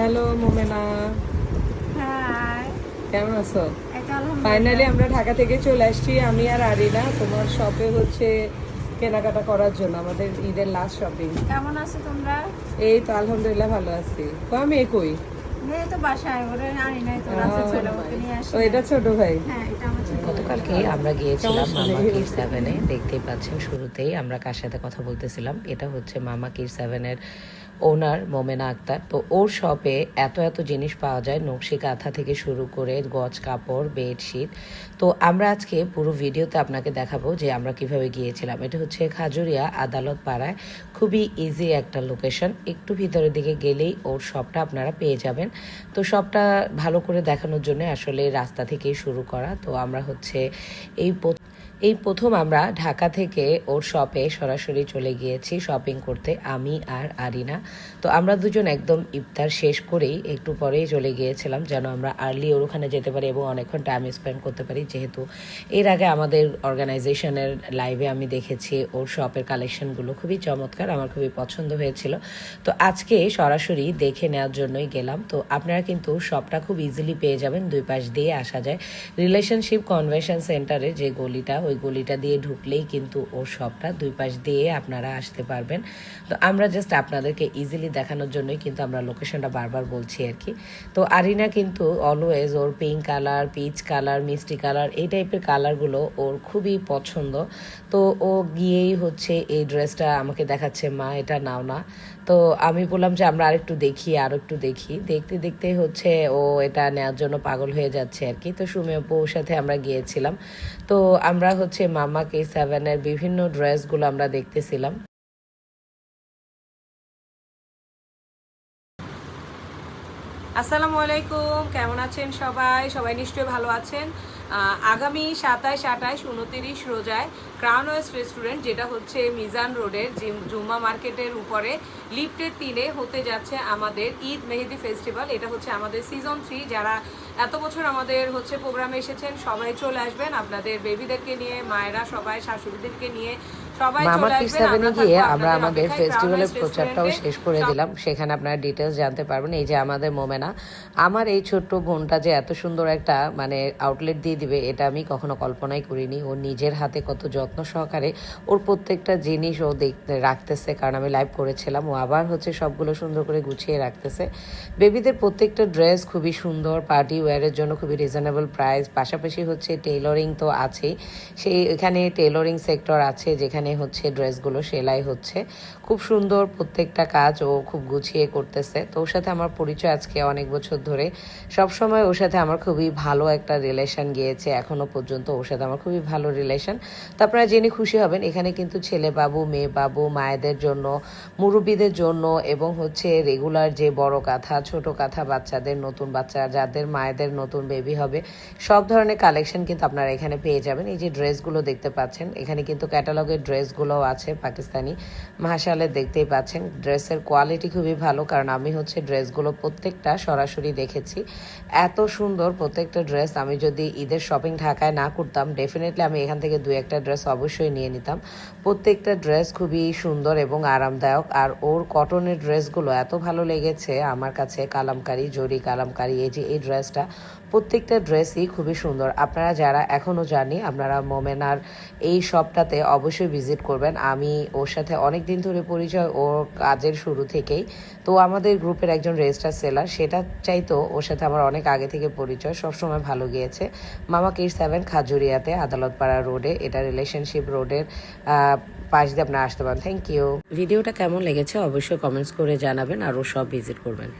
Hello Momena high কেমন আছো? Finally আমরা ঢাকা থেকে চলে আসছি। আমি আর আরিনা তোমার শপে হচ্ছে কেনাকাটা করার জন্য আমাদের ঈদের লাস্ট শপিং কেমন আছো তোমরা? এই তো আলহামদুলিল্লাহ ভালো আছি। তো আমি একই এই তো বাসায় ওরে আনি তো রাতে ছিল ওকে নিয়ে ও এটা ছোট ভাই। হ্যাঁ এটা গতকালকে আমরা গিয়েছিলাম মামা কির সেভেনে দেখতেই পাচ্ছেন শুরুতেই আমরা কার সাথে কথা বলতেছিলাম এটা হচ্ছে মামা কির সেভেনের ওনার মোমেনা আক্তার। তো ওর শপে এত এত জিনিস পাওয়া যায়, নকশি কাঁথা থেকে শুরু করে গজ, কাপড়, বেডশিট। তো আমরা আজকে পুরো ভিডিওতে আপনাকে দেখাবো যে আমরা কীভাবে গিয়েছিলাম। এটা হচ্ছে খাজুরিয়া আদালত পাড়ায়। খুবই ইজি একটা লোকেশন একটু ভিতরের দিকে গেলেই ওর শপটা আপনারা পেয়ে যাবেন। তো শপটা ভালো করে দেখানোর জন্য আসলে রাস্তা থেকেই শুরু করা। তো আমরা হচ্ছে এই এই প্রথম আমরা ঢাকা থেকে ওর শপে সরাসরি চলে গিয়েছি শপিং করতে, আমি আর আরিনা। তো আমরা দুজন একদম ইফতার শেষ করেই একটু পরেই চলে গিয়েছিলাম যেন আমরা আর্লি ওর ওখানে যেতে পারি এবং অনেকক্ষণ টাইম স্পেন্ড করতে পারি। যেহেতু এর আগে আমাদের অর্গানাইজেশনের লাইভে আমি দেখেছি ওর শপের কালেকশনগুলো খুবই চমৎকার, আমার খুবই পছন্দ হয়েছিল। তো আজকে সরাসরি দেখে নেওয়ার জন্যই গেলাম। তো আপনারা কিন্তু শপটা খুব ইজিলি পেয়ে যাবেন, দুই পাশ দিয়ে আসা যায়। রিলেশনশিপ কনভেনশন সেন্টারে যে গলিটা ওই গলিটা দিয়ে ঢুকলেই কিন্তু ওর শপটা দুই পাশ দিয়ে আপনারা আসতে পারবেন। তো আমরা জাস্ট আপনাদেরকে ইজিলি দেখানোর জন্যই কিন্তু আমরা লোকেশনটা বারবার বলছি আর কি। তো আরিনা কিন্তু অলওয়েজ ওর পিঙ্ক কালার পিচ কালার মিষ্টি কালার এই টাইপের কালারগুলো ওর খুবই পছন্দ। তো ও গিয়েই হচ্ছে এই ড্রেসটা আমাকে দেখাচ্ছে, মা, এটা নাও না। তো আমি বললাম যে, আমরা আরেকটু দেখি, আর একটু দেখি। দেখতে দেখতে হচ্ছে ও এটা নেওয়ার জন্য পাগল হয়ে যাচ্ছে আর কি। তো সুমি আপুর সাথে আমরা গিয়েছিলাম। তো আমরা হচ্ছে মামা কে সেভেনের বিভিন্ন ড্রেসগুলো আমরা দেখতেছিলাম। আসসালামু আলাইকুম, কেমন আছেন সবাই? সবাই নিশ্চয়ই ভালো আছেন। আগামী সাতাইশ, আঠাইশ, উনতিরিশ রোজায় ক্রাউন ওয়েস্ট রেস্টুরেন্ট যেটা হচ্ছে মিজান রোডের জিম- জুম্মা মার্কেটের উপরে, লিফটের তীরে হতে যাচ্ছে আমাদের ঈদ মেহেদি ফেস্টিভ্যাল। এটা হচ্ছে আমাদের সিজন থ্রি যারা এত বছর আমাদের হচ্ছে প্রোগ্রামে এসেছেন, সবাই চলে আসবেন। আপনাদের বেবিদেরকে নিয়ে, মায়েরা সবাই, শাশুড়িদেরকে নিয়ে মামা আসবেন সেভেনে গিয়ে আমরা আমাদের ফেস্টিভ্যালের প্রচারটাও শেষ করে দিলাম। সেখানে আপনারা ডিটেলস জানতে পারবেন। এই যে আমাদের মোমেনা আমার এই ছোট্ট বোনটা যে এত সুন্দর একটা মানে আউটলেট দিয়ে দিবে এটা আমি কখনো কল্পনাই করিনি। ও নিজের হাতে কত যত্ন সহকারে ওর প্রত্যেকটা জিনিস ও দেখতে রাখতেছে। কারণ আমি লাইভ করেছিলাম। ও আবার হচ্ছে সবগুলো সুন্দর করে গুছিয়ে রাখতেছে। বেবিদের প্রত্যেকটা ড্রেস খুবই সুন্দর। পার্টি ওয়্যারের জন্য খুবই রিজনেবল প্রাইস পাশাপাশি হচ্ছে টেইলরিং তো আছেই। সেই এখানে টেইলরিং সেক্টর আছে যেখানে হচ্ছে ড্রেসগুলো, সেলাই হচ্ছে। খুব সুন্দর প্রত্যেকটা কাজ ও খুব গুছিয়ে করতেছে। তো ওর সাথে আমার পরিচয় আজকে অনেক বছর ধরে। সব সময় ওর সাথে আমার খুবই ভালো একটা রিলেশন গিয়েছে, এখনও পর্যন্ত ওর সাথে আমার খুবই ভালো রিলেশন তো আপনারা জেনে খুশি হবেন, এখানে কিন্তু ছেলে বাবু মেয়ে বাবু মায়েদের জন্য, মুরব্বীদের জন্য এবং হচ্ছে রেগুলার যে বড় কাঁথা, ছোট কাঁথা বাচ্চাদের, নতুন বাচ্চা, যাদের মায়েদের নতুন বেবি হবে, সব ধরনের কালেকশন কিন্তু আপনারা এখানে পেয়ে যাবেন। এই যে ড্রেসগুলো দেখতে পাচ্ছেন, এখানে কিন্তু ক্যাটালগের ড্রেসগুলোও আছে পাকিস্তানি। মাসালে দেখতেই পাচ্ছেন, ড্রেসের কোয়ালিটি খুবই ভালো, কারণ আমি হচ্ছে ড্রেসগুলো প্রত্যেকটা সরাসরি দেখেছি। এত সুন্দর প্রত্যেকটা ড্রেস, আমি যদি ঈদের শপিং ঢাকায় না করতাম ডেফিনেটলি আমি এখান থেকে দু একটা ড্রেস অবশ্যই নিয়ে নিতাম। প্রত্যেকটা ড্রেস খুবই সুন্দর এবং আরামদায়ক, আর ওর কটনের ড্রেসগুলো এত ভালো লেগেছে আমার কাছে, কালামকারি, জরি কালামকারি, এই যে এই ড্রেসটা, প্রত্যেকটা ড্রেসই খুবই সুন্দর। আপনারা যারা এখনও জানি আপনারা মোমেনার এই শপটাতে অবশ্যই ভিজিট করবেন। আমি ওর সাথে অনেক দিন ধরে পরিচয়, ওর কাজের শুরু থেকেই। তো আমাদের গ্রুপের একজন রেজিস্টার সেলার, সেটা চাইতো ওর সাথে আমার অনেক আগে থেকে পরিচয়, সবসময় ভালো গিয়েছে। মামা কির সেভেন, খাজুরিয়াতে, আদালতপাড়া রোডে, এটা রিলেশনশিপ রোডের পাশ দিয়ে আপনারা আসতে পারেন। থ্যাংক ইউ ভিডিওটা কেমন লেগেছে অবশ্যই কমেন্টস করে জানাবেন আর ও সব ভিজিট করবেন।